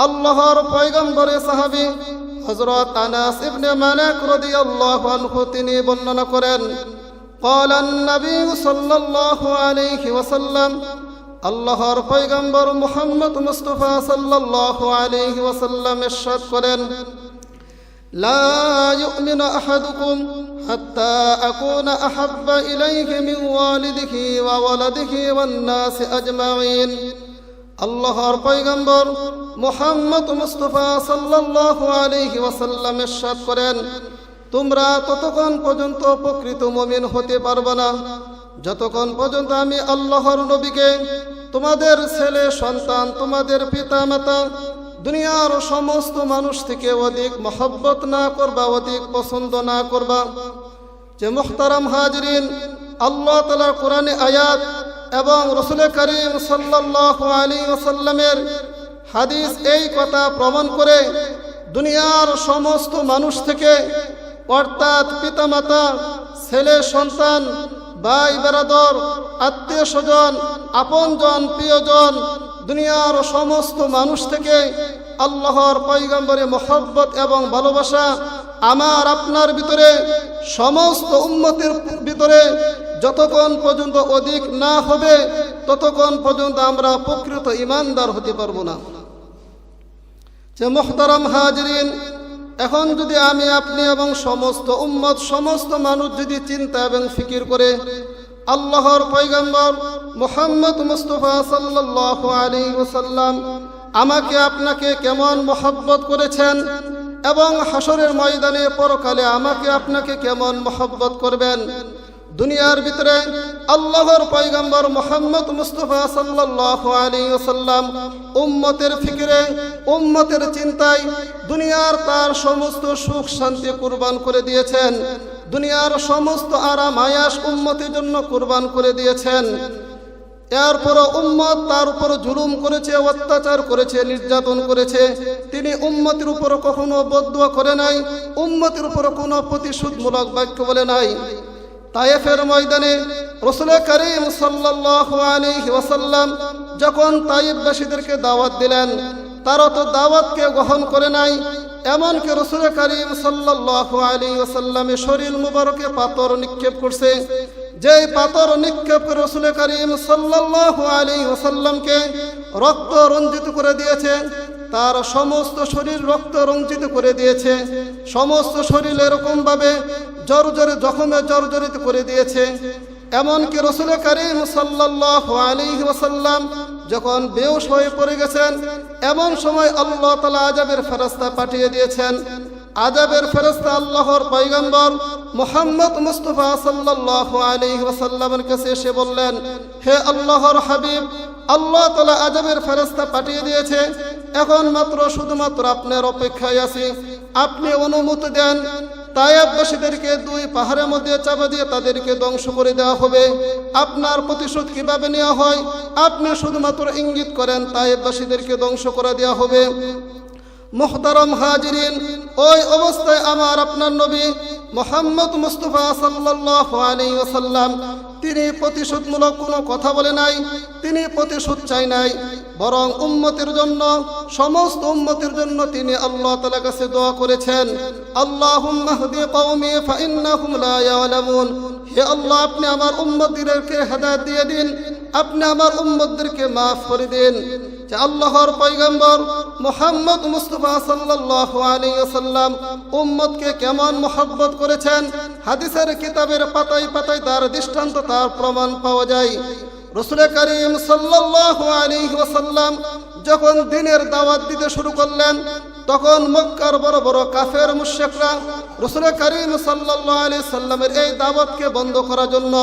আল্লাহর পয়গম্বরে সাহাবী হযরত আনাস ইবনে মালিক রাদিয়াল্লাহু আনহু তিনি বর্ণনা করেন قال النبي صلى الله عليه وسلم আল্লাহর পয়গম্বর মুহাম্মদ মুস্তাফা সাল্লাল্লাহু আলাইহি ওয়াসাল্লাম ইরশাদ করেন لا يؤمن أحدكم حتى أكون أحب إليه من والده وولده والناس أجمعين আল্লাহর পয়গম্বর মোহাম্মদ মুস্তফা সাল্লাল্লাহু আলাইহি ওয়াসাল্লাম ইরশাদ করেন, তোমরা ততক্ষণ পর্যন্ত প্রকৃত মমিন হতে পারবে না। যতক্ষণ পর্যন্ত আমি আল্লাহর নবীকে, তোমাদের ছেলে, সন্তান, তোমাদের পিতা মাতা দুনিয়ার সমস্ত মানুষ থেকে অধিক মহব্বত না করবা, অধিক পছন্দ না করবা, যে মুখতারাম হাজরিন, আল্লাহ তালার কোরআনে আয়াত এবং রসুল করিম সাল্লাহ আলী ওসাল্লামের হাদিস এই কথা প্রমাণ করে দুনিয়ার সমস্ত মানুষ থেকে অর্থাৎ পিতামাতা, ছেলে, সন্তান, ভাই, বেরাদর, আত্মীয় স্বজন, আপনজন, প্রিয়জন, দুনিয়ার সমস্ত মানুষ থেকে আল্লাহর পৈগম্বরে মোহব্বত এবং ভালোবাসা আমার আপনার ভিতরে, সমস্ত উন্মতির ভিতরে যতক্ষণ পর্যন্ত অধিক না হবে, ততক্ষণ পর্যন্ত আমরা প্রকৃত ইমানদার হতে পারব না। যে মোহতারাম হাজরিন, এখন যদি আমি আপনি এবং সমস্ত উম্মত, সমস্ত মানুষ যদি চিন্তা এবং ফিকির করে, আল্লাহর পৈগম্বর মোহাম্মদ মুস্তফা সাল্লাহ আলী ওসাল্লাম আমাকে আপনাকে কেমন মোহব্বত করেছেন এবং হাসরের ময়দানে পরকালে আমাকে আপনাকে কেমন মহব্বত করবেন? দুনিয়ার ভিতরে আল্লাহর পয়গম্বর মোহাম্মদ মুস্তফা সাল্লাহ আলী ওসাল্লাম উম্মতের ফিকিরে, উম্মতের চিন্তায় দুনিয়ার তার সমস্ত সুখ শান্তি কুরবান করে দিয়েছেন। দুনিয়ার সমস্ত আরাম আয়াস উম্মতের জন্য কুরবান করে দিয়েছেন। এরপর উম্মত তার উপর জুলুম করেছে, অত্যাচার করেছে, নির্যাতন করেছে। তিনি উম্মতের উপর কখনো বদুয়া করে নাই, উম্মতের উপর কোনো প্রতিশোধমূলক বাক্য বলে নাই। তায়েফের ময়দানে রসুল করিম ওয়াসাল্লাম যখন তাইববাসীদেরকে দাওয়াত দিলেন, তারা তো দাওয়াতকে গ্রহণ করে নাই, এমনকি রসুল করিম সাল্লাল্লাহু আলাইহি ওয়াসাল্লামের শরীর মুবারকে পাথর নিক্ষেপ করছে। যেই পাথর নিক্ষেপ রসুল করিম সাল্লাল্লাহু আলাইহি ওয়াসাল্লামকে রক্ত রঞ্জিত করে দিয়েছে, তার সমস্ত শরীর রক্ত রঞ্জিত করে দিয়েছে, সমস্ত শরীর এরকম ভাবে জর্জরে জখমে জর্জরিত করে দিয়েছে। এমনকি রসুল করিম সাল্লাহ আলী ওসাল্লাম যখন বেউস হয়ে পড়ে গেছেন, এমন সময় আল্লাহ তালা আজাবের ফেরস্তা পাঠিয়ে দিয়েছেন আজাবের ফেরস্তা আল্লাহর পৈগম্বর মোহাম্মদ মুস্তফা সাল্লাহ আলী ওসাল্লামের কাছে এসে বললেন, হে আল্লাহর হাবিব, আল্লাহ তালা আজাবের ফেরস্তা পাঠিয়ে দিয়েছে। এখন মাত্র শুধুমাত্র আপনার অপেক্ষায় আছি। আপনি অনুমতি দেন তায়াববাসীদেরকে দুই পাহাড়ের মধ্যে চাপা দিয়ে তাদেরকে ধ্বংস করে দেওয়া হবে। আপনার প্রতিশোধ কীভাবে নেওয়া হয়? আপনি শুধুমাত্র ইঙ্গিত করেন তায়েববাসীদেরকে ধ্বংস করে দেওয়া হবে। মোহতারম হাজিরিন, ওই অবস্থায় আমার আপনার নবী মোহাম্মদ মুস্তফা সাল্লাহ ওসাল্লাম তিনি প্রতিশোধমূলক কোনো কথা বলে নাই, তিনি প্রতিশোধ চাই নাই, বরং উম্মতের জন্য, সমস্ত উম্মতের জন্য তিনি আল্লাহ তালা কাছে দোয়া করেছেন আল্লাহ হে আল্লাহ, আপনি আমার উম্মতদেরকে হেদায়ত দিয়ে দিন আপনি আমার উম্মদদেরকে মাফ করে দেন। যে আল্লাহর পৈগম্বর মোহাম্মদ মুস্তফা সাল্লাহ আলী উম্মদকে কেমন মোহাব্বত করেছেন? হাদিসের কিতাবের পাতায় পাতায় তার দৃষ্টান্ত, তার প্রমাণ পাওয়া যায়। রসুল করিম সাল্লাহ আলী যখন দিনের দাওয়াত দিতে শুরু করলেন, তখন মক্কার বড় বড় কাফের মুশেকরা রসুল করিম সাল্লাহ সাল্লামের এই দাওয়াতকে বন্ধ করার জন্য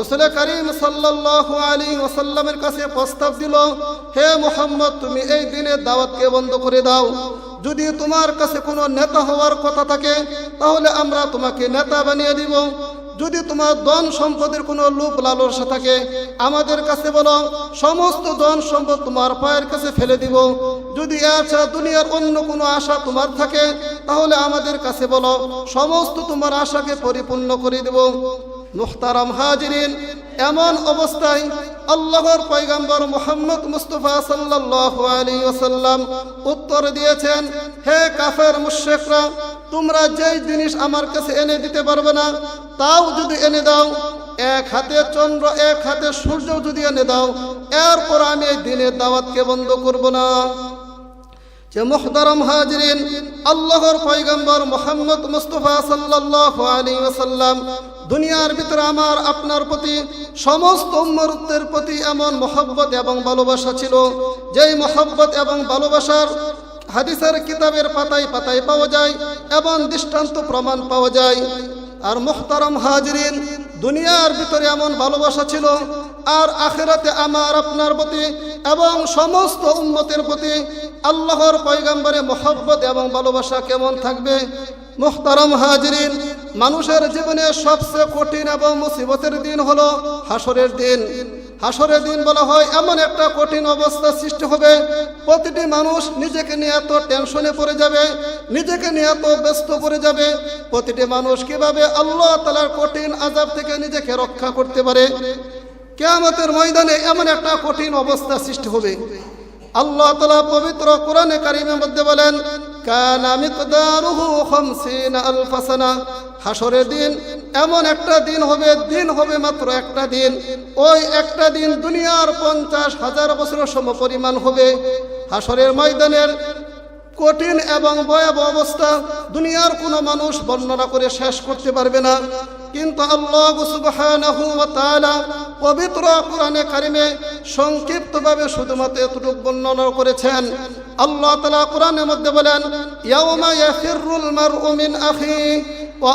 রসুল করিম সাল্লাহ ওসাল্লামের কাছে প্রস্তাব দিল, হে মোহাম্মদ, তুমি এই দিনের দাওয়াতকে বন্ধ করে দাও। যদি তোমার কাছে কোনো নেতা হওয়ার কথা থাকে, তাহলে আমরা তোমাকে নেতা বানিয়ে দিব। যদি তোমার ধন সম্পদের কোনো লোভ লালসা থাকে, আমাদের কাছে বলো, সমস্ত ধন সম্পদ তোমার পায়ের কাছে ফেলে দিব। যদি আচ্ছা দুনিয়ার অন্য কোনো আশা তোমার থাকে, তাহলে আমাদের কাছে বলো, সমস্ত তোমার আশাকে পরিপূর্ণ করে দেব। মুখতারাম হাজিরিন, এমন অবস্থায় আল্লাহর পয়গম্বর মোহাম্মদ মুস্তফা সাল্লাল্লাহু আলাইহি ওয়াসাল্লাম উত্তর দিয়েছেন, হে কাফের মুশরিকরা, তোমরা যেই জিনিস আমার কাছে এনে দিতে পারবে না, তাও যদি এনে দাও, এক হাতে চন্দ্র, এক হাতে সূর্য যদি এনে দাও, এরপর আমি এই দিনের দাওয়াতকে বন্ধ করব না। যে মুহতারম হাজরিন, আল্লাহর পয়গম্বর মোহাম্মদ মুস্তফা সাল্লাল্লাহু আলাইহি ওয়াসাল্লাম দুনিয়ার ভিতরে আমার, আপনার প্রতি, সমস্ত উম্মতের প্রতি এমন মহব্বত এবং ভালোবাসা ছিল, যেই মহব্বত এবং ভালোবাসার হাদিসের কিতাবের পাতায় পাতায় পাওয়া যায় এবং দৃষ্টান্ত প্রমাণ পাওয়া যায়। আর মুহতারম হাজরিন, দুনিয়ার ভিতরে এমন ভালোবাসা ছিল, আর আখেরাতে আমার, আপনার প্রতি এবং সমস্ত উন্মতের প্রতি আল্লাহর পয়গাম্বরে মোহব্বত এবং ভালোবাসা কেমন থাকবে? মুহতারম হাজরিন, মানুষের জীবনে সবচেয়ে কঠিন এবং মুসিবতের দিন হলো হাসরের দিন। হাসরের দিন বলা হয়, এমন একটা কঠিন অবস্থা সৃষ্টি হবে, প্রতিটি মানুষ নিজেকে নিয়ে এত টেনশনে পড়ে যাবে, নিজেকে নিয়ে এত ব্যস্ত পড়ে যাবে। প্রতিটি মানুষ কীভাবে আল্লাহ তালার কঠিন আজাব থেকে নিজেকে রক্ষা করতে পারে? কেয়ামতের ময়দানে এমন একটা কঠিন অবস্থা সৃষ্টি হবে। আল্লাহ তালা পবিত্র কোরআনে কারিমের মধ্যে বলেন কানা মিকদারুহু খামসিনা আলফা সানা হাসরের দিন এমন একটা দিন হবে দিন হবে মাত্র একটা দিন। ওই একটা দিন দুনিয়ার পঞ্চাশ হাজার বছরের সম পরিমাণ হবে। হাসরের ময়দানের কঠিন এবং ভয়াবহ অবস্থা দুনিয়ার কোনো মানুষ বর্ণনা করে শেষ করতে পারবে না। কিন্তু আল্লাহ সুবহানাহু পবিত্র কোরআনে কারিমে সংক্ষিপ্তভাবে শুধুমাত্র এতটুকু বর্ণনা করেছেন। আল্লাহ তাআলা কোরআনের মধ্যে বলেন, ইয়াউমা ওয়া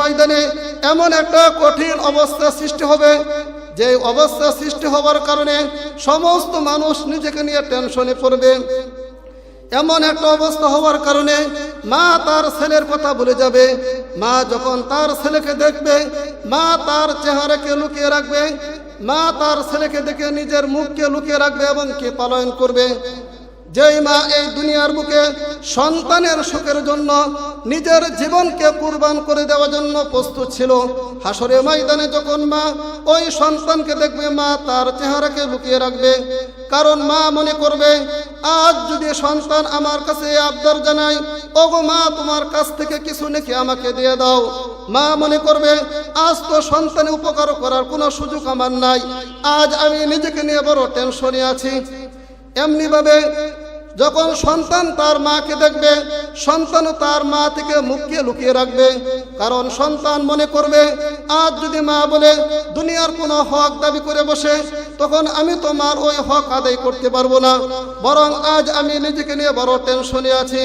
ময়দানে এমন একটা কঠিন অবস্থা সৃষ্টি হবে যে অবস্থা সৃষ্টি হওয়ার কারণে সমস্ত মানুষ নিজেকে নিয়ে টেনশনে পড়বে। এমন একটা অবস্থা হওয়ার কারণে মা তার ছেলের কথা ভুলে যাবে। মা যখন তার ছেলেকে দেখবে, মা তার চেহারাকে লুকিয়ে রাখবে, মা তার ছেলেকে দেখে নিজের মুখকে লুকিয়ে রাখবে এবং কে পালন করবে। যেই মা এই দুনিয়ার বুকে সন্তানের সুখের জন্য নিজের জীবনকে কুরবান করে দেওয়ার জন্য প্রস্তুত ছিল হাসরে ময়দানে যখন মা ওই সন্তানকে দেখবে, মা তার চেহারাকে লুকিয়ে রাখবে, কারণ মা মনে করবে, আজ যদি সন্তান আমার কাছে আবদার জানায়, ওগো মা, তোমার কাছ থেকে কিছু নাকি আমাকে দিয়ে দাও। মা মনে করবে, আজ তো সন্তানে উপকার করার কোনো সুযোগ আমার নাই, আজ আমি নিজেকে নিয়ে বড় টেনশনে আছি। এমনিভাবে যখন সন্তান তার মাকে দেখবে সন্তানও তার মা থেকে মুখকে লুকিয়ে রাখবে, কারণ সন্তান মনে করবে, আজ যদি মা বলে, দুনিয়ার কোনো হক দাবি করে বসে, তখন আমি তোমার ওই হক আদায় করতে পারব না। বরং আজ আমি নিজেকে নিয়ে বড় টেনশনে আছি।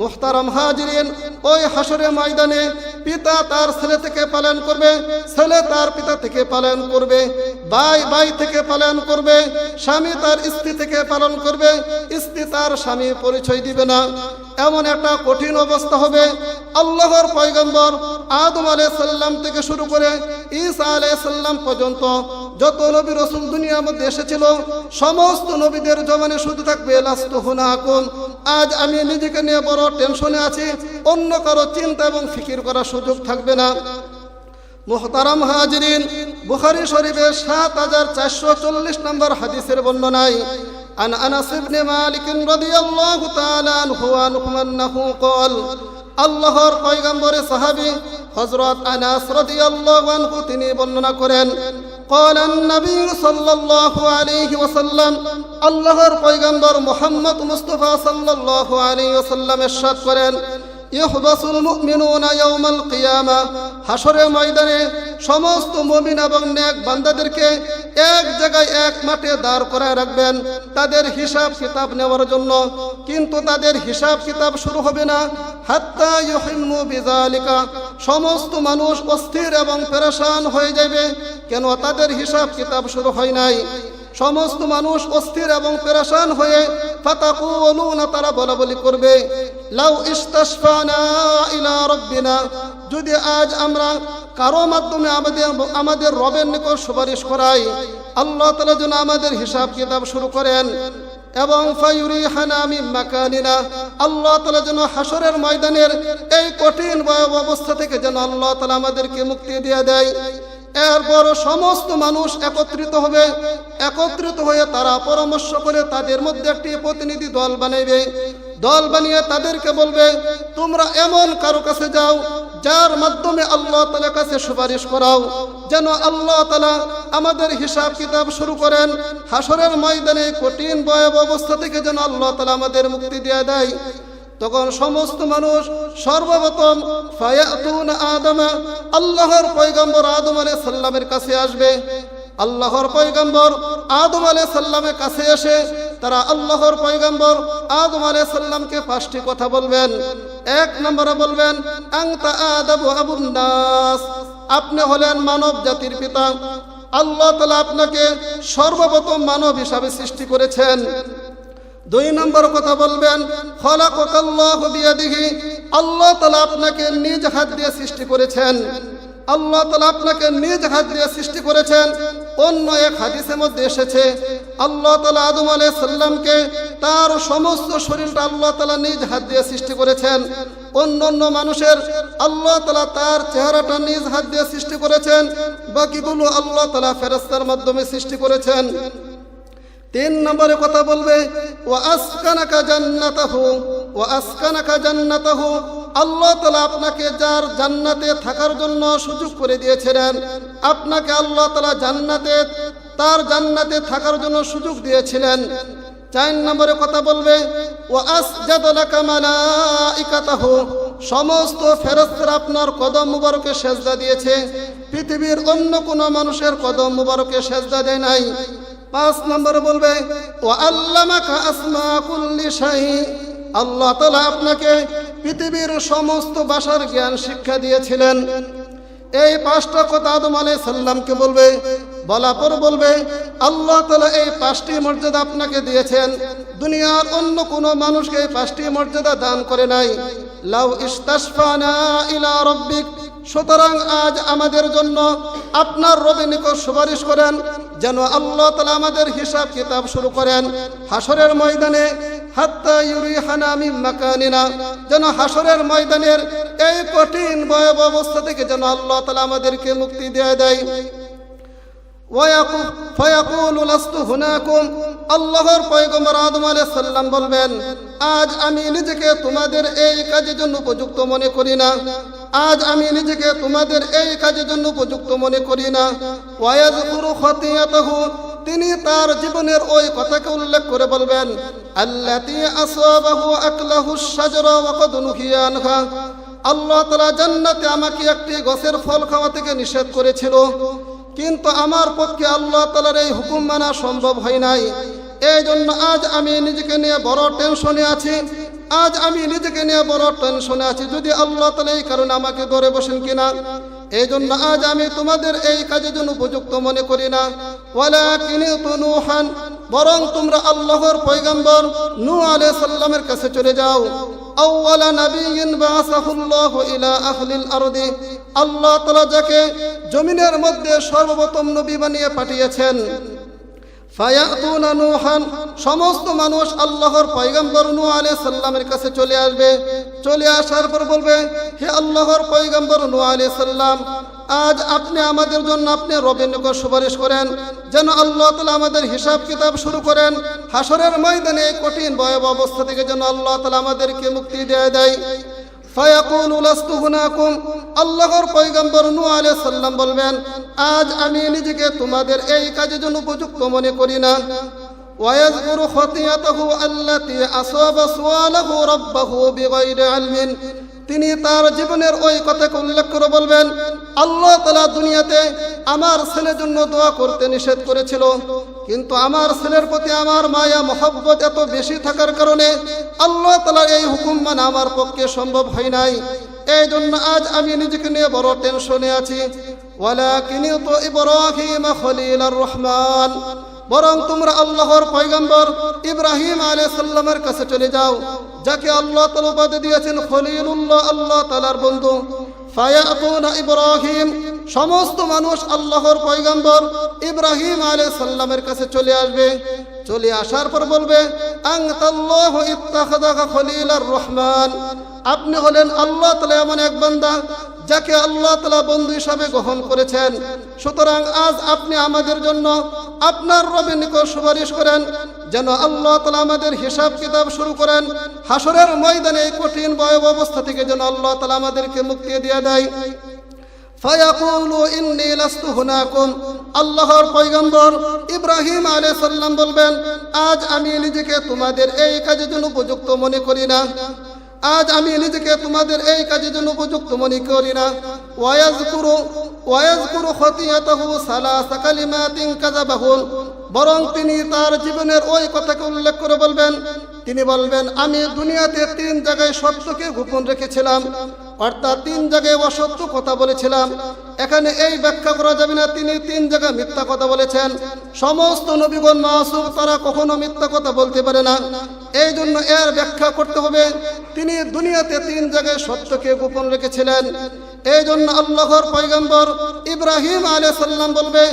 মুখতারাম হাজিরিন ওই হাসরে ময়দানে পিতা তার ছেলে থেকে পালন করবে, ছেলে তার পিতা থেকে পালন করবে, ভাই ভাই থেকে পালন করবে, স্বামী তার স্ত্রী থেকে পালন করবে, স্ত্রী তার স্বামী পরিচয় দিবে না। এমন একটা কঠিন অবস্থা হবে। আল্লাহর পয়গম্বর আদম সাল্লাম থেকে শুরু করে ঈসা সাল্লাম পর্যন্ত যত নবী রসুল দুনিয়ার মধ্যে এসেছিল, সমস্ত নবীদের জমানে শুধু থাকবে, লাস্ত হুনাকুম আজ আমি নিজেকে নিয়ে বড় টেনশনে আছি, অন্য কারও চিন্তা এবং ফিকির করার সুযোগ থাকবে না। মুহতারাম হাজরিন, বুখারি শরীফের সাত হাজার চারশো চল্লিশ নম্বর হাদিসের বর্ণনায় عن أنس بن مالك رضي الله تعالى عنه عنه أنه قال আল্লাহর পয়গম্বরে সাহাবি হজরত আনাস রাদিয়াল্লাহু আনহু তিনি বর্ণনা করেন قال النبي صلى الله عليه وسلم আল্লাহর পয়গম্বর মুহাম্মদ মুস্তাফা সাল্লাল্লাহু আলাইহি ওয়াসাল্লাম ইরশাদ করেন ইহবাসুল মুমিনুনা ইয়াউমাল কিয়ামা। হাসরের ময়দানে সমস্ত মুমিন এবং নেক বান্দাদেরকে এক জায়গায় এক মাঠে দাঁড় করায় রাখবেন। তাদের হিসাব কিতাব নেওয়ার জন্য। কিন্তু তাদের হিসাব কিতাব শুরু হবে না। হাত্তা ইউহিম্মু বিজালিকা সমস্ত মানুষ অস্থির এবং পেরেশান হয়ে যাবে। কেন তাদের হিসাব কিতাব শুরু হয় নাই। সমস্ত মানুষ অস্থির এবং পেরেশান হয়ে ফাতাকুলুনা, তারা বলা বলি করবে, লাউ ইস্তাশফানা যদি আজ আমরা কারও মাধ্যমে আমাদের আমাদের রবের নিকট সুপারিশ করাই, আল্লাহ তাআলা যেন আমাদের হিসাব কিতাব শুরু করেন। এবং ফায়ুরি হানামি মাকানিনা, আল্লাহ তালা যেন হাসরের ময়দানের এই কঠিন, ভয়াবহ অবস্থা থেকে যেন আল্লাহ তালা আমাদেরকে মুক্তি দিয়ে দেয়। এরপর সমস্ত মানুষ একত্রিত হবে। একত্রিত হয়ে তারা পরামর্শ করে তাদের মধ্যে একটি প্রতিনিধি দল বানাইবে। দল বানিয়ে তাদেরকে বলবে, তোমরা এমন কারও কাছে যাও, যার মাধ্যমে আল্লাহ তালার কাছে সুপারিশ করাও। যেন আল্লাহ তালা আমাদের হিসাব কিতাব শুরু করেন। হাসরের ময়দানে কঠিন, ভয়াবহ অবস্থা থেকে যেন আল্লাহ তালা আমাদের মুক্তি দিয়ে দেয়। তখন সমস্ত মানুষ সর্বপ্রথম আদমা, আল্লাহর পয়গম্বর আদম আলাইহিস সাল্লামের কাছে আসবে। আল্লাহর পয়গম্বর আদম আলাইহিস সাল্লামের কাছে এসে তারা আল্লাহর পয়গম্বর আদম আলাইহিস সাল্লামকে পাঁচটি কথা বলবেন। এক নম্বরে বলবেন, আংতা আদাবু আবুন দাস আপনি হলেন মানব জাতির পিতা। আল্লাহ তালা আপনাকে সর্বপ্রথম মানব হিসাবে সৃষ্টি করেছেন। দুই নম্বর কথা বলবেন আল্লাহ তাআলা আপনাকে নিজ হাত দিয়ে সৃষ্টি করেছেন। আল্লাহ তাআলা আপনাকে নিজ হাত দিয়ে সৃষ্টি করেছেন। অন্য এক হাদিসের মধ্যে এসেছে, আল্লাহ তাআলা আদম আলাইহিস সালামকে তার সমস্ত শরীরটা আল্লাহ তাআলা নিজ হাত দিয়ে সৃষ্টি করেছেন। অন্য অন্য মানুষের আল্লাহ তাআলা তার চেহারাটা নিজ হাত দিয়ে সৃষ্টি করেছেন। বাকিগুলো আল্লাহ তাআলা ফেরস্তার মাধ্যমে সৃষ্টি করেছেন। তিন নম্বরে কথা বলবে ও আসকানাকা জান্নাতাহু ও আসকানাকা জান্নাতাহু। আল্লাহ তালা আপনাকে যার জান্নাতে থাকার জন্য সুযোগ করে দিয়েছিলেন, আপনাকে আল্লাহ তালা জান্নাতে, তার জান্নাতে থাকার জন্য সুযোগ দিয়েছিলেন। চার নম্বরে কথা বলবে ও মালাইকাতাহু। সমস্ত ফেরস্তারা আপনার কদম মুবারকে সেজদা দিয়েছে, পৃথিবীর অন্য কোনো মানুষের কদম মুবারকে সেজদা দেয় নাই। পাঁচ নম্বর বলবে ও কুল্লি শাহী আল্লাহ তালা আপনাকে পৃথিবীর সমস্ত ভাষার জ্ঞান শিক্ষা দিয়েছিলেন। এই পাঁচটা কথা আদম আলাই সাল্লামকে বলবে বলা পর বলবে, আল্লাহ তালা এই পাঁচটি মর্যাদা আপনাকে দিয়েছেন। দুনিয়ার অন্য কোনো মানুষকে এই পাঁচটি মর্যাদা দান করে নাই। লাউ ইস্তাসফানা ইলা রব্বিক। সুতরাং আজ আমাদের জন্য আপনার রবে নিকট সুপারিশ করেন যেন আল্লাহ তালা আমাদের হিসাব কিতাব শুরু করেন। হাসরের ময়দানে, হাত্তা ইউরি যেন হাসরের ময়দানের এই কঠিন, ভয়াবহ থেকে যেন আল্লাহ তালা আমাদেরকে মুক্তি দিয়ে দেয়। আল্লাহর পয়গম্বর আদম সাল্লাম বলবেন, আজ আমি নিজেকে তোমাদের এই কাজের জন্য উপযুক্ত মনে করি না। আজ আমি নিজেকে তোমাদের এই কাজের জন্য উপযুক্ত মনে করি না। ওয়ায়াজকুরু খতিয়াতাহু। তিনি তার জীবনের ওই কথাকে উল্লেখ করে বলবেন আল্লাহ তাআলা জান্নাতে আমাকে একটি গাছের ফল খাওয়া থেকে নিষেধ করেছিল। কিন্তু আমার পক্ষে আল্লাহ তালার এই হুকুম মানা সম্ভব হয় নাই। এই জন্য আজ আমি নিজেকে নিয়ে বড় টেনশনে আছি। আজ আমি নিজেকে নিয়ে বড় টেনশনে আছি। যদি আল্লাহ তালা এই কারণে আমাকে ধরে বসেন কিনা? এই জন্য আজ আমি তোমাদের এই কাজের জন্য উপযুক্ত মনে করি না। ওয়ালা বরং তোমরা আল্লাহর পৈগম্বর নু আলে সাল্লামের কাছে চলে যাও। আহলিল আরদি, আল্লাহ যাকে জমিনের মধ্যে সর্বপ্রথম নবী বানিয়ে পাঠিয়েছেন। ফায়াতুনা নূহান, সমস্ত মানুষ আল্লাহর পয়গম্বর নূহ আলাইহিস সাল্লামের কাছে চলে আসবে। চলে আসার পর বলবে, হে আল্লাহর পয়গম্বর নূহ আলাইহিস সাল্লাম আজ আপনি আমাদের জন্য আপনি রবের নিকট সুপারিশ করেন, যেন আল্লাহ তালা আমাদের হিসাব কিতাব শুরু করেন। হাসরের ময়দানে কঠিন, ভয়াবহ অবস্থা থেকে যেন আল্লাহ তালা আমাদেরকে মুক্তি দিয়ে দেয়। ফায়াকুল লাস্তু হুনাকুম আল্লাহর পয়গম্বর নূহ আলাইহিস সাল্লাম বলবেন আজ আমি নিজেকে তোমাদের এই কাজের জন্য উপযুক্ত মনে করি না ويذكر خطيئته التي أصاب سؤاله ربه بغير علم তিনি তার জীবনের ওই কথাকে উল্লেখ করে বলবেন, আল্লাহ তালা দুনিয়াতে আমার ছেলের জন্য দোয়া করতে নিষেধ করেছিল। কিন্তু আমার ছেলের প্রতি আমার মায়া, মহব্বত এত বেশি থাকার কারণে আল্লাহ তালার এই হুকুম মানে আমার পক্ষে সম্ভব হয় নাই। এই জন্য আজ আমি নিজেকে নিয়ে বড় টেনশনে আছি। ওয়ালা কিনি তো ইব্রাহিম খলিল রহমান। বরং তোমরা আল্লাহর পয়গম্বর ইব্রাহিম আলাইহিস সাল্লামের কাছে চলে যাও, যাকে আল্লাহ তাআলা উপাধি দিয়েছেন খলিলুল্লাহ, আল্লাহ তাআলার বন্ধু। ইব্রাহিম, সমস্ত মানুষ আল্লাহর পয়গম্বর ইব্রাহিম আলাইহিস সাল্লামের কাছে চলে আসবে। চলে আসার পর বলবে রহমান। আপনি হলেন আল্লাহ তালা এমন এক বান্দা যাকে আল্লাহ তালা বন্ধু হিসাবে গ্রহণ করেছেন, সুতরাং আজ আপনি আমাদের জন্য আপনার রবের নিকট সুপারিশ করেন, যেন আল্লাহ তালা আমাদের হিসাব কিতাব শুরু করেন হাসরের ময়দানে এই কঠিন বয়ব অবস্থা থেকে যেন আল্লাহ তালা আমাদেরকে মুক্তি দিয়ে দেয়। আল্লাহর ইব্রাহিম আলাইহিস সালাম বলবেন, আজ আমি নিজেকে তোমাদের এই কাজের জন্য উপযুক্ত মনে করি না। আজ আমি নিজেকে তোমাদের এই কাজের জন্য উপযুক্ত মনে করি না। ওয়াজ করো ওয়াজকুরু ওয়াজকুরু খতিয়াতাহু সালাসা কালিমাতিন কাযাবাহুন। বরং তিনি তার জীবনের ওই কথাকে উল্লেখ করে বলবেন। তিনি বলবেন, আমি দুনিয়াতে তিন জায়গায় সত্যকে গোপন রেখেছিলাম। অর্থাৎ তিন জায়গায় অসত্য কথা বলেছিলাম। এখানে এই ব্যাখ্যা করা যাবে না, তিনি তিন জায়গায় মিথ্যা কথা বলেছেন। সমস্ত নবীগণ মাসুক তারা কখনো মিথ্যা কথা বলতে পারে না। এই জন্য এর ব্যাখ্যা করতে হবে, তিনি দুনিয়াতে তিন জায়গায় সত্যকে গোপন রেখেছিলেন। এই জন্য আল্লাহর পয়গম্বর ইব্রাহিম আলাইহিস সাল্লাম বলবে,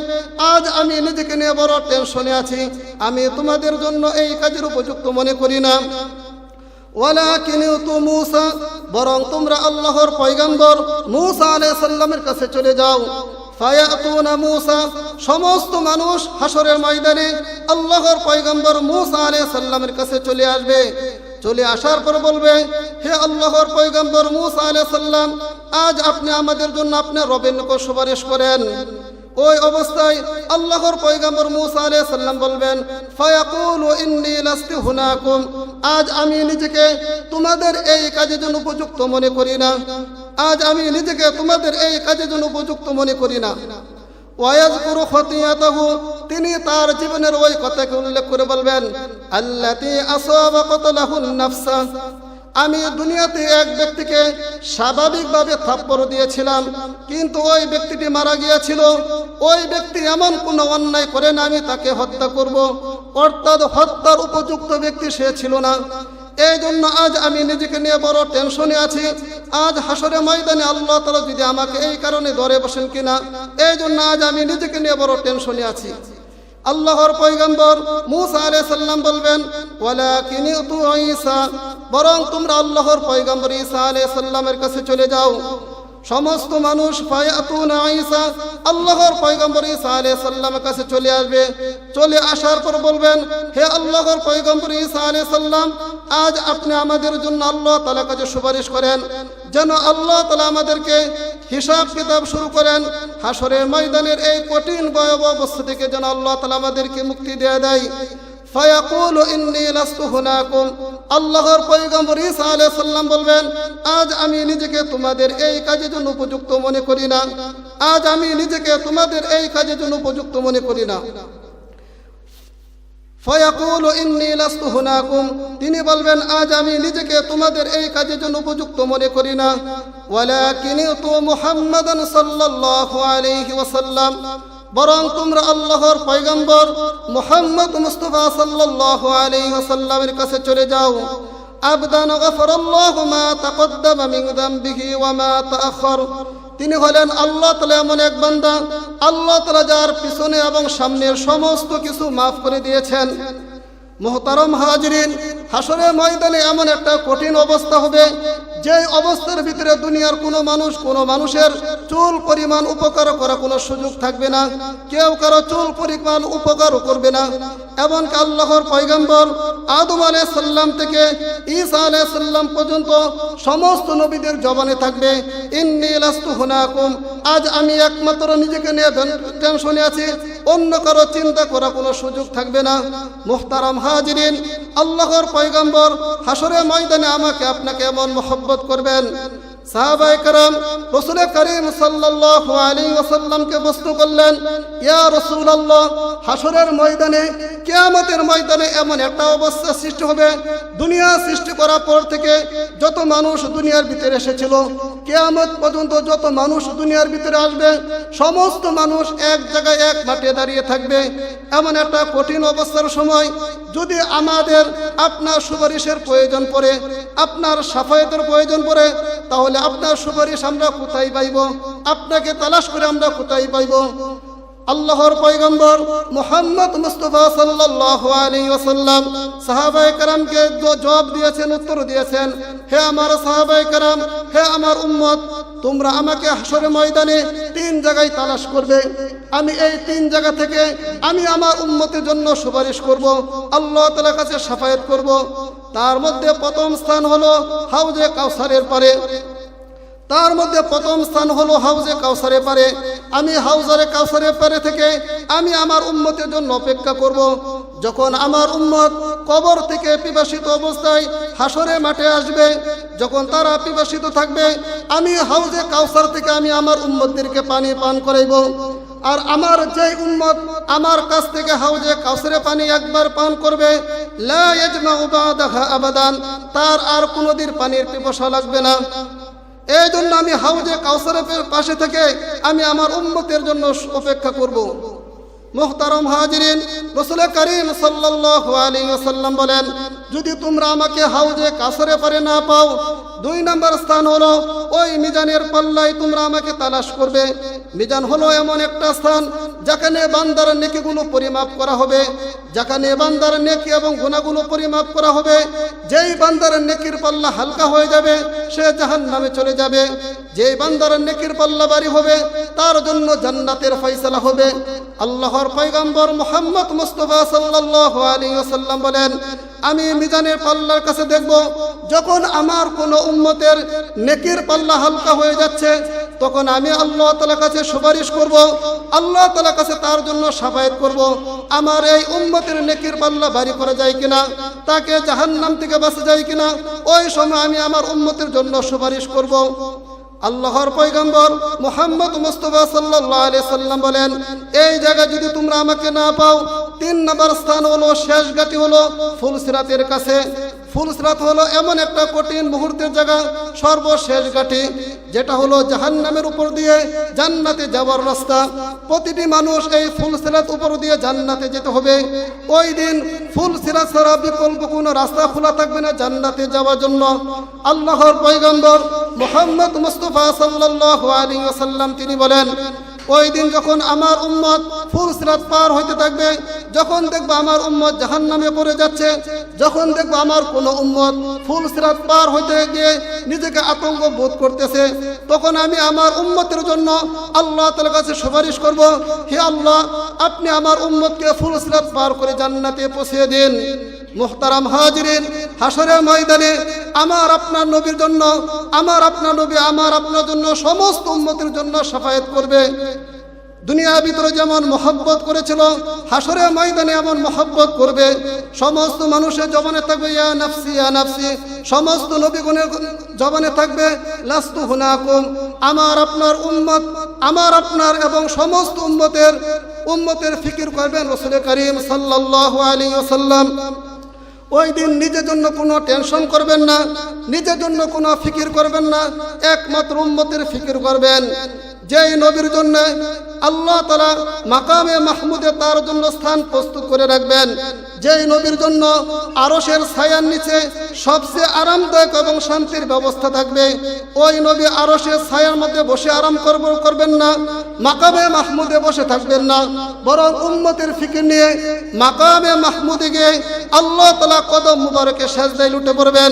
আজ আমি নিজেকে নিয়ে বড় টেনশনে আছি। আমি তোমাদের জন্য এই কাজের উপযুক্ত মনে করি না। মুসা, বরং তোমরা আল্লাহর পয়গম্বর মুসা আলাইহিস সালামের কাছে চলে যাও। ফায়াতুনা মুসা, সমস্ত মানুষ হাসরের ময়দানে আল্লাহর পয়গম্বর মুসা আলাইহিস সালামের কাছে চলে আসবে। চলে আসার পর বলবে, হে আল্লাহর পয়গম্বর মুসা সালাম, আজ আপনি আমাদের জন্য আপনার রবের সুপারিশ করেন। ওই অবস্থায় আল্লাহর পয়গম্বর মুসা আলাইহিস সালাম বলবেন, ফায়াকুলু ইন্নী লাস্তু হুনাকুম আজ আমি নিজেকে তোমাদের এই কাজের জন্য উপযুক্ত মনে করি না। আজ আমি নিজেকে তোমাদের এই কাজের জন্য উপযুক্ত মনে করি না। ওয়াজকুরু খতিয়াতাহু, তিনি তার জীবনের ওই কথাকে উল্লেখ করে বলবেন, আল্লাতি আসাবা কতলাহুন নাফসা আমি দুনিয়াতে এক ব্যক্তিকে স্বাভাবিকভাবে থাপ্পড় দিয়েছিলাম, কিন্তু ওই ব্যক্তিটি মারা গিয়েছিল। ওই ব্যক্তি এমন কোনো অন্যায় করে না আমি তাকে হত্যা করব। অর্থাৎ হত্যার উপযুক্ত ব্যক্তি সে ছিল না। এই জন্য আজ আমি নিজেকে নিয়ে বড় টেনশনে আছি। আজ হাসরে ময়দানে আল্লাহ তালা যদি আমাকে এই কারণে ধরে বসেন কিনা এই জন্য আজ আমি নিজেকে নিয়ে বড় টেনশনে আছি। আল্লাহর পয়গম্বর মুসা আলাই সাল্লাম বলবেন, ওয়ালাকিন তু ঈসা। বরং তোমরা আল্লাহর পয়গম্বর ঈসা আলাইহিস সালামের কাছে চলে যাও। সমস্ত মানুষ ঈসা, আল্লাহর পয়গম্বর ঈসা আলাইহিস সালামের কাছে চলে আসবে। চলে আসার পর বলবেন, হে আল্লাহর পয়গম্বর ঈসা আলাইহিস সালাম, আজ আপনি আমাদের জন্য আল্লাহ তাআলা কাছে সুপারিশ করেন। যেন আল্লাহ তাআলা আমাদেরকে হিসাব কিতাব শুরু করেন। হাসরের ময়দানের এই কঠিন, ভয়াবহ অবস্থা থেকে যেন আল্লাহ তাআলা আমাদেরকে মুক্তি দেয়া দেয়। ফায়াকুলু ইন্নী লাস্তু হুনাকুম। আল্লাহর পয়গম্বর ঈসা আলাইহিস সালাম বলবেন, আজ আমি নিজেকে তোমাদের এই কাজের জন্য উপযুক্ত মনে করি না। আজ আমি নিজেকে তোমাদের এই কাজের জন্য উপযুক্ত মনে করি না। ফয়াকুলু ইন্নী লাস্তু হুনাকুম। তিনি বলবেন, আজ আমি নিজেকে তোমাদের এই কাজের জন্য উপযুক্ত মনে করি না। ওয়ালাকিন তু মুহাম্মাদান সাল্লাল্লাহু আলাইহি ওয়াসাল্লাম। বরং তোমরা আল্লাহর পয়গম্বর মোহাম্মদ মুস্তফা সাল্লাহ আলী ওয়াসাল্লামের কাছে চলে যাও। আবদান গফরাল্লাহু মা তাকদ্দামা মিন যামবিহি ওয়া মা তিনি হলেন আল্লাহ তালা এমন এক বান্দা। আল্লাহ তালা যার পিছনে এবং সামনের সমস্ত কিছু মাফ করে দিয়েছেন। মোহতারম হাজরিন হাসরের ময়দানে এমন একটা কঠিন অবস্থা হবে যে অবস্থার ভিতরে দুনিয়ার কোনো মানুষ, কোনো মানুষের চুল পরিমাণ উপকার করা কোনো সুযোগ থাকবে না, কেউ কারও চুল পরিমাণ উপকারও করবে না। এমনকি আল্লাহর পয়গম্বর আদম সাল্লাম থেকে ঈসা সাল্লাম পর্যন্ত সমস্ত নবীদের জবানে থাকবে, ইন্নি লাস্তু হুনাকুম আজ আমি একমাত্র নিজেকে নিয়ে টেনশনে আছি, অন্য কারও চিন্তা করা কোনো সুযোগ থাকবে না। মুখতারাম হাজিরিন, আল্লাহর পয়গম্বর হাসরে ময়দানে আমাকে আপনাকে এমন মোহব্বত করবেন। একটা সৃষ্টি হবে? দুনিয়া সৃষ্টি করার পর থেকে যত মানুষ দুনিয়ার ভিতরে এসেছিল, কিয়ামত পর্যন্ত যত মানুষ দুনিয়ার ভিতরে আসবে, সমস্ত মানুষ এক জায়গায় এক মাঠে দাঁড়িয়ে থাকবে। এমন একটা কঠিন অবস্থার সময় যদি আমাদের আপনার সুপারিশের প্রয়োজন পড়ে, আপনার সাফায়তের প্রয়োজন পড়ে, তাহলে আপনার সুপারিশ আমরা কোথায় পাইব? আপনাকে তালাশ করে আমরা কোথায় পাইব? আল্লাহর পয়গম্বর মোহাম্মদ মুস্তফা সাল্লাল্লাহু আলাইহি ওয়াসাল্লাম সাহাবায়ে কেরামকে জবাব দিয়েছেন, উত্তর দিয়েছেন, হে আমার সাহাবায়ে কেরাম, হে আমার উম্মত, তোমরা আমাকে হাসরের ময়দানে তিন জায়গায় তালাশ করবে। আমি এই তিন জায়গা থেকে আমি আমার উম্মতের জন্য সুপারিশ করব, আল্লাহ তাআলার কাছে সাফায়াত করব। তার মধ্যে প্রথম স্থান হলো হাউজে কাউসারের পারে। তার মধ্যে প্রথম স্থান হলো হাউজে কাউসারে পারে। আমি হাউজারে কাউসারে পারে থেকে আমি আমার উম্মতের জন্য অপেক্ষা করব। যখন আমার উম্মত কবর থেকে পিপাসিত অবস্থায় হাসরে মাঠে আসবে, যখন তারা পিপাসিত থাকবে, আমি হাউজে কাউসার থেকে আমি আমার উম্মতদেরকে পানি পান করাইব। আর আমার যে উম্মত আমার কাছ থেকে হাউজে কাউসারে পানি একবার পান করবে আবাদান, তার আর কোনোদিন পানির পিপাসা লাগবে না। এই জন্য আমি হাউজে কাউসারেফের পাশে থেকে আমি আমার উম্মতের জন্য অপেক্ষা করব। মুহতারম হাজিরিন, রসুল করিম সাল্লাল্লাহু আলাইহি ওয়াসাল্লাম বলেন, যদি তোমরা আমাকে হাউজে কাসরে পারে না পাও দুই নম্বর স্থান হলো, ওই মিজানের পাল্লায় তোমরা আমাকে তালাশ করবে। মিজান হলো এমন একটা স্থান যেখানে বান্দার নেকিগুলো পরিমাপ করা হবে, যেখানে বান্দার নেকি এবং গুণাগুলো পরিমাপ করা হবে। যেই বান্দার নেকির পাল্লা হালকা হয়ে যাবে, সে জাহান নামে চলে যাবে। যেই বান্দার নেকির পাল্লা বাড়ি হবে, তার জন্য জান্নাতের ফয়সালা হবে। আল্লাহর পয়গম্বর মোহাম্মদ মুস্তফা সাল্লাল্লাহু আলাইহি ওয়াসাল্লাম বলেন আমি মিজানের পাল্লার কাছে দেখব, যখন আমার কোনো উম্মতের নেকির পাল্লা হালকা হয়ে যাচ্ছে, তখন আমি আল্লাহ তালার কাছে সুপারিশ করব, আল্লাহ তালার কাছে তার জন্য সাফায়াত করব, আমার এই উম্মতের নেকির পাল্লা বাড়ি করা যায় কিনা, তাকে জাহান্নাম থেকে বাঁচা যায় কিনা, ওই সময় আমি আমার উম্মতের জন্য সুপারিশ করব। আল্লাহর পৈগম্বর মোহাম্মদ মুস্তফা সাল্লাল্লাহু আলি সাল্লাম বলেন, এই জায়গায় যদি তোমরা আমাকে না পাও, তিন নম্বর স্থান হলো, শেষ গাতি হলো ফুলসিরাতের কাছে। ফুলসিরাত হলো এমন একটা কঠিন মুহূর্তের জায়গা, সর্বশেষ গাটি যেটা হলো জাহান্নামের উপর দিয়ে জান্নাতে যাওয়ার রাস্তা। প্রতিটি মানুষ এই ফুলসিরাত উপর দিয়ে জান্নাতে যেতে হবে। ওই দিন ফুলসিরাত ছাড়া বিকল্প কোনো রাস্তা খোলা থাকবে না জান্নাতে যাওয়ার জন্য। আল্লাহর পয়গম্বর মোহাম্মদ মুস্তফা সাল্লাল্লাহু আলাইহি ওয়াসাল্লাম তিনি বলেন ওই দিন যখন আমার উম্মত ফুল সিরাত পার হইতে থাকবে, যখন দেখব আমার উম্মত জাহান নামে পড়ে যাচ্ছে, যখন দেখব আমার কোনো উম্মত ফুল সিরাত পার হইতে গিয়ে নিজেকে আতঙ্ক বোধ করতেছে, তখন আমি আমার উম্মতের জন্য আল্লাহ তালার কাছে সুপারিশ করব, হে আল্লাহ, আপনি আমার উম্মতকে ফুল সিরাত পার করে জান্নাতে পৌঁছে দিন। মুহতারাম হাজরিন হাসরের ময়দানে আমার আপনার নবীর জন্য, আমার আপনার নবী আমার আপনার জন্য সমস্ত উম্মতের জন্য সাফায়াত করবে। দুনিয়ার ভিতরে যেমন মহব্বত করেছিল হাসরে ময়দানে এমন মহব্বত করবে। সমস্ত মানুষের জবানে থাকবে, ইয়া নাফসি ইয়া নাফসি। সমস্ত নবীগুণের জবানে থাকবে, লাস্তু হুনাকুম। আমার আপনার উম্মত, আমার আপনার এবং সমস্ত উম্মতের উম্মতের ফিকির করবেন রসুল করিম সাল্লাল্লাহু আলাইহি ওয়াসাল্লাম। ওই দিন নিজের জন্য কোনো টেনশন করবেন না, নিজের জন্য কোনো ফিকির করবেন না, একমাত্র উম্মতের ফিকির করবেন। যেই নবীর জন্য আল্লাহ তালা মাকামে মাহমুদে তার জন্য স্থান প্রস্তুত করে রাখবেন। যেই নবীর জন্য আরশের ছায়ার নিচে সবচেয়ে আরামদায়ক এবং শান্তির ব্যবস্থা থাকবে, ওই নবী আরশের ছায়ার মধ্যে বসে আরাম করব, করবেন না, মাকামে মাহমুদে বসে থাকবেন না। বরং উম্মতের ফিকির নিয়ে মাকামে মাহমুদে গিয়ে আল্লাহ তালা কদম মুবারকে সেজদায় লুটে পড়বেন।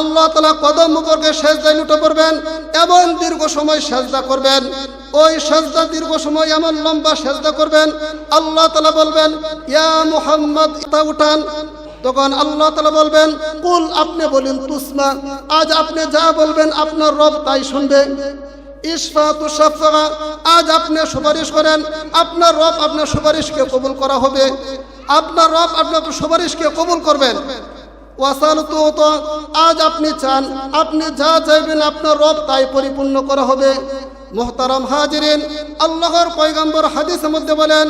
আল্লাহ তালা কদম মুবারকে সেজদায় লুটে পড়বেন এবং দীর্ঘ সময় সেজদা করবেন। ওই সেজদা দীর্ঘ সময় এমন লম্বা সেজদা করবেন, আল্লাহ তালা বলবেন, ইয়া মুহাম্মদ তা উঠান। তখন আল্লাহ তালা বলবেন, কুল, আপনি বলেন তুসমা, আজ আপনি যা বলবেন আপনার রব তাই শুনবে। আজ আপনি সুপারিশ করেন, আপনার রব আপনার সুপারিশকে কবুল করা হবে। আপনার রব আপনার সুপারিশকে কবুল করবেন। আজ আপনি চান আপনি যা চাইবেন আপনার রব তাই পরিপূর্ণ করা হবে। মোহতারাম হাজিরিন, আল্লাহর পয়গম্বর হাদিসের মধ্যে বলেন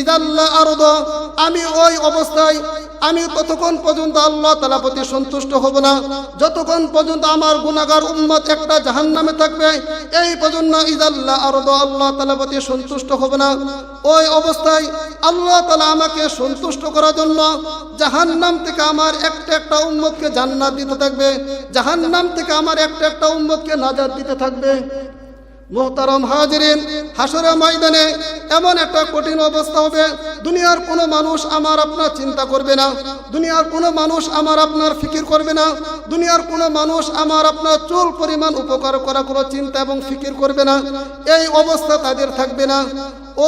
ইদাল্লাহ আরদ, আমি ওই অবস্থায়, আমি ততক্ষণ পর্যন্ত আল্লাহ তালা প্রতি সন্তুষ্ট হব না। যতক্ষণ পর্যন্ত আমার গুণাগার উম্মত একটা জাহান নামে থাকবে, এই পর্যন্ত ইদাল্লাহ আরদ, আল্লাহ তালা প্রতি সন্তুষ্ট হব না। ওই অবস্থায় আল্লাহ তালা আমাকে সন্তুষ্ট করার জন্য জাহান নাম থেকে আমার একটা একটা উম্মতকে জান্নাত দিতে থাকবে জাহান নাম থেকে আমার একটা একটা উম্মতকে নাজাত দিতে থাকবে। মোহতারম হাজিরিন হাসরে ময়দানে এমন একটা কঠিন অবস্থা হবে, দুনিয়ার কোনো মানুষ আমার আপনার চিন্তা করবে না, দুনিয়ার কোনো মানুষ আমার আপনার ফিকির করবে না, দুনিয়ার কোনো মানুষ আমার আপনার চুল পরিমাণ উপকার করা কোনো চিন্তা এবং ফিকির করবে না, এই অবস্থা তাদের থাকবে না।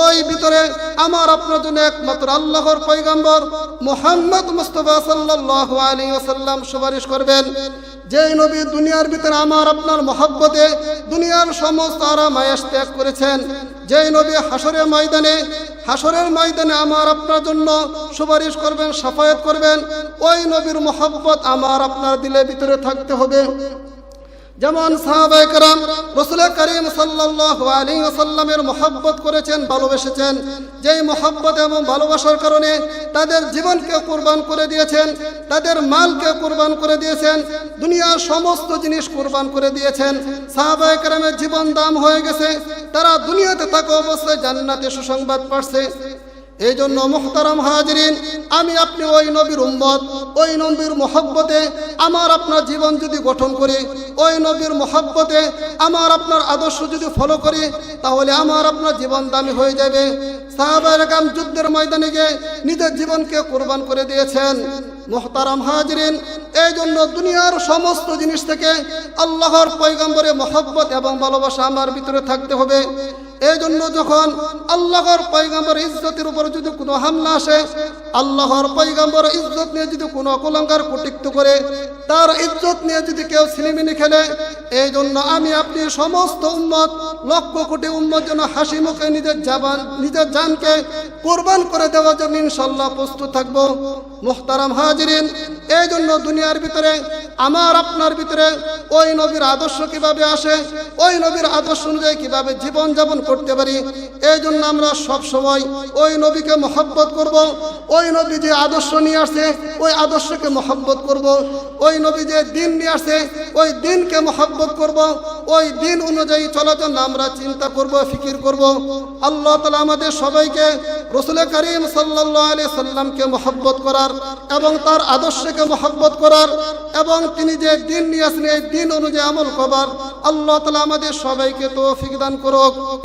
ওই ভিতরে আমার আপনার জন্য একমাত্র আল্লাহর পৈগম্বর মোহাম্মদ মুস্তফা সাল্লাহ আলী ওসাল্লাম সুপারিশ করবেন যেই নবী দুনিয়ার ভিতরে আমার, আপনার মহাব্বতে দুনিয়ার সমস্ত আরাম আয়াস ত্যাগ করেছেন, যেই নবী হাসরের ময়দানে হাসরের ময়দানে আমার, আপনার জন্য সুপারিশ করবেন, সাফায়াত করবেন, ওই নবীর মহাব্বত আমার, আপনার দিলে ভিতরে থাকতে হবে। যেমন সাহাবাহাম রসুল করিম সাল্লি ওসাল্লামের করেছেন, ভালোবেসেছেন। যেই মহব্বত এবং ভালোবাসার কারণে তাদের জীবনকে কোরবান করে দিয়েছেন, তাদের মালকে কোরবান করে দিয়েছেন, দুনিয়ার সমস্ত জিনিস কোরবান করে দিয়েছেন। সাহাবাহামের জীবন দাম হয়ে গেছে, তারা দুনিয়াতে থাকা অবস্থায় জান্নাতে সুসংবাদ পাচ্ছে। এই জন্য মোহতারাম হাজরিন, আমি আপনি ওই নবীর উম্মত, ওই নবীর মহব্বতে আমার আপনার জীবন যদি গঠন করি, ওই নবীর মহব্বতে আমার আপনার আদর্শ যদি ফলো করি, তাহলে আমার আপনার জীবন দামি হয়ে যাবে। সাহাবাহাম যুদ্ধের ময়দানে গিয়ে নিজের জীবনকে কোরবান করে দিয়েছেন। মোহতারাম হাজরিন এই জন্য দুনিয়ার সমস্ত জিনিস থেকে আল্লাহর পৈগম্বরে মহব্বত এবং ভালোবাসা আমার ভিতরে থাকতে হবে। এই জন্য যখন আল্লাহর পৈগম্বর ইজ্জতের উপর যদি কোনো হামলা আসে, আল্লাহর পৈগম্বর ইজ্জত নিয়ে যদি কোনো অকলঙ্কার কটিক্ত করে, তার ইজ্জত নিয়ে যদি কেউ সিনেমিনি খেলে এই জন্য আমি আপনি সমস্ত উন্মত লক্ষ কোটি উম্মত যেন হাসি মুখে নিজের জাবান, নিজের জানকে কোরবান করে দেওয়ার জন্য ইনশাল্লাহ প্রস্তুত থাকব। মুখতারাম হাজিরিন এই জন্য দুনিয়ার ভিতরে আমার আপনার ভিতরে ওই নবীর আদর্শ কীভাবে আসে, ওই নবীর আদর্শ অনুযায়ী কীভাবে জীবন যাপন করতে পারি এই জন্য আমরা সব সময় ওই নবীকে মহব্বত করব, ওই নবী যে আদর্শ নিয়ে আসছে ওই আদর্শকে মহব্বত করব, ওই নবী যে দিন নিয়ে আসছে ওই দিনকে মহব্বত করব, ওই দিন অনুযায়ী চলার জন্য আমরা চিন্তা করব, ফিকির করব। আল্লাহ তালা আমাদের সবাইকে রসুল করিম সাল্লাহ আলি সাল্লামকে মহব্বত করার এবং তার আদর্শকে মহব্বত করার এবং তিনি যে দিন নিয়ে আসলেন, এই দিন অনুযায়ী আমল করবার আল্লাহ তালা আমাদের সবাইকে তো দান করুক।